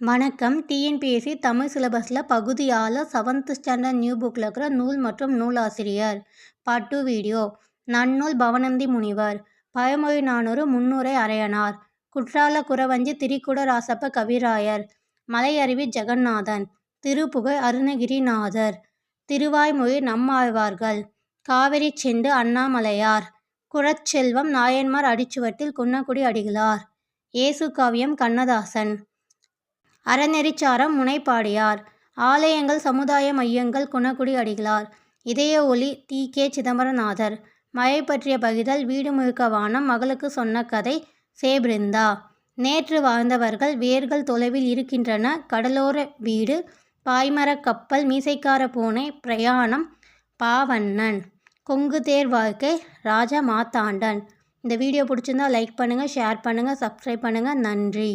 வணக்கம். டிஎன்பிஎஸ்சி தமிழ் சிலபஸில் பகுதியால் செவன்த் ஸ்டாண்டர்ட் நியூ புக்கில் இருக்கிற நூல் மற்றும் நூலாசிரியர். பட்டு வீடியோ நன்னூல் பவனந்தி முனிவர். பழமொழி நானூறு முன்னுரை அரையனார். குற்றால குறவஞ்சி திரிக்குட ராசப்ப கவிராயர். மலையருவி ஜெகநாதன். திருப்புகழ் அருணகிரிநாதர். திருவாய்மொழி நம்மாழ்வார்கள். காவிரி செண்டு அண்ணாமலையார். குறச்செல்வம் நாயன்மார் அடிச்சுவட்டில் குன்னக்குடி அடிகளார். இயேசு காவியம் கண்ணதாசன். அறநெறிச்சாரம் முனைப்பாடியார். ஆலயங்கள் சமுதாய மையங்கள் குணக்குடி அடிகளார். இதய ஒளி டி கே. சிதம்பரநாதர். மழை பற்றிய பகிதல் வீடு முழுக்க வானம் மகளுக்கு சொன்ன கதை சேபிருந்தா நேற்று வாழ்ந்தவர்கள் வேர்கள் தொலைவில் இருக்கின்றன. கடலோர வீடு பாய்மரக் கப்பல் மீசைக்கார பூனை பிரயாணம் பாவண்ணன். கொங்கு தேர் வாழ்க்கை ராஜ மாத்தாண்டன் இந்த வீடியோ பிடிச்சிருந்தா லைக் பண்ணுங்கள் ஷேர் பண்ணுங்கள் சப்ஸ்கிரைப் பண்ணுங்கள் நன்றி.